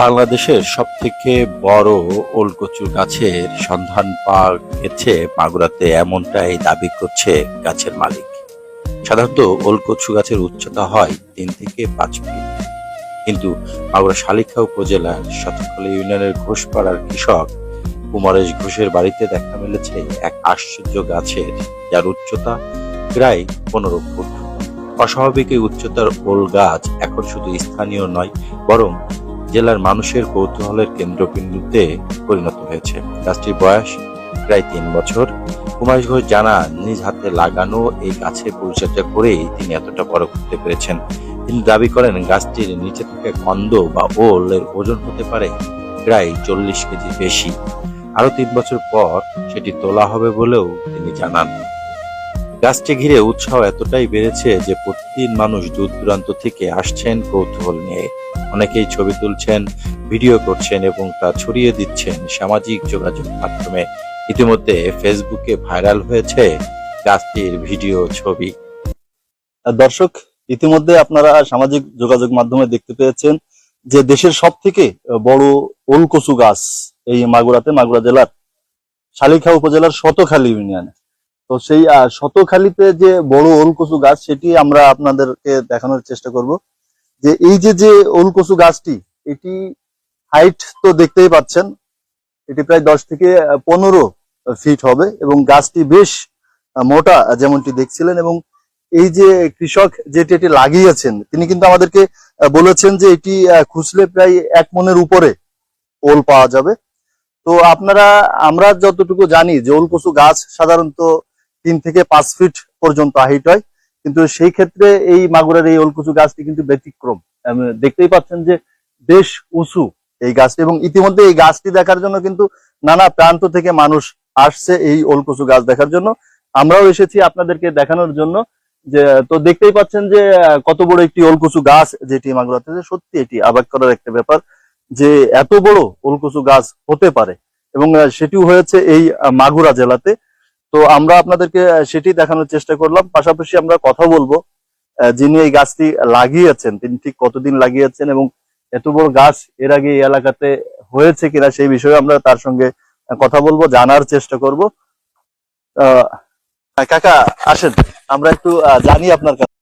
বাংলাদেশের সব থেকে বড় ওলকচু গাছের সন্ধান পাওয়া গেছে মাগুরাতে এমনটাই দাবি করছে গাছের মালিক। সাধারণত ওলকচু গাছের উচ্চতা হয় তিন থেকে পাঁচ ফিট। কিন্তু মাগুরা শালিখা উপজেলার শতকলা ইউনিয়নের ঘোষপাড়ার কৃষক কুমারেশ ঘোষের বাড়িতে দেখা মিলেছে এক আশ্চর্য গাছের, যার উচ্চতা প্রায় পনেরো ফুট। অস্বাভাবিক উচ্চতার ওল গাছ এখন শুধু স্থানীয় নয়, বরং জেলার মানুষের কৌতূহলের কেন্দ্রবিন্দুতে পরিণত হয়েছে। গাছটির বয়স প্রায় তিন বছর। কুমার ঘোষ জানান নিজ হাতে লাগানো এই গাছের পরিচর্যা করেই তিনি এতটা বড় করতে পেরেছেন। তিনি দাবি করেন, গাছটির নিচে থেকে খন্দ বা ওল এর ওজন হতে পারে প্রায় চল্লিশ কেজি বেশি। আরও তিন বছর পর সেটি তোলা হবে বলেও তিনি জানান। গাছটি ঘিরে উৎসাহ এতটাই বেড়েছে যে প্রতিদিন মানুষ দূর দূরান্ত থেকে আসছেন কৌতূহল নিয়ে। অনেকেই ছবি তুলছেন, ভিডিও করছেন এবং তা ছড়িয়ে দিচ্ছেন সামাজিক যোগাযোগ মাধ্যমে। ইতিমধ্যে ফেসবুকে ভাইরাল হয়েছে গাছটির ভিডিও ছবি। দর্শক, ইতিমধ্যে আপনারা সামাজিক যোগাযোগ মাধ্যমে দেখতে পেয়েছেন যে দেশের সব থেকে বড় ওলকচু গাছ এই মাগুরাতে, মাগুরা জেলার শালিখা উপজেলার শতখালী ইউনিয়নে। তো সেই শতখালীতে যে বড় ওলকচু গাছ, সেটি আমরা আপনাদেরকে দেখানোর চেষ্টা করব। যে এই যে যে ওলকচু গাছটি, এটি হাইট তো দেখতেই পাচ্ছেন, এটি প্রায় দশ থেকে পনেরো ফিট হবে এবং গাছটি বেশ মোটা যেমনটি দেখছিলেন এবং এই যে কৃষক যেটি এটি লাগিয়েছেন, তিনি কিন্তু আমাদেরকে বলেছেন যে এটি খুচলে প্রায় এক মনের উপরে ওল পাওয়া যাবে। তো আপনারা, আমরা যতটুকু জানি যে ওল কচু গাছ সাধারণত তিন থেকে পাঁচ ফিট পর্যন্ত হাইট হয়। কিন্তু সেই ক্ষেত্রে এই মাগুরার এই ওলকুচু গাছটি কিন্তু ব্যতিক্রম। দেখতেই পাচ্ছেন যে বেশ উঁচু এই গাছটি এবং ইতিমধ্যে এই গাছটি দেখার জন্য কিন্তু নানা প্রান্ত থেকে মানুষ আসছে এই ওলকুচু গাছ দেখার জন্য। আমরাও এসেছি আপনাদেরকে দেখানোর জন্য যে, তো দেখতেই পাচ্ছেন যে কত বড় একটি ওলকুচু গাছ যেটি মাগুরাতে সত্যি এটি অবাক করার একটা ব্যাপার যে, এত বড় ওলকুচু গাছ হতে পারে এবং সেটিও হয়েছে এই মাগুরা জেলাতে। তো আমরা আপনাদেরকে সেটি দেখানোর চেষ্টা করলাম। পাশাপাশি আমরা কথা বলব যিনি এই গাছটি লাগিয়েছেন, তিনি ঠিক কতদিন লাগিয়েছেন এবং এত বড় গাছ এর আগে এই এলাকাতে হয়েছে কিনা সেই বিষয়ে আমরা তার সঙ্গে কথা বলব, জানার চেষ্টা করব। কাকা, আসেন। আমরা একটু জানি আপনার কাছে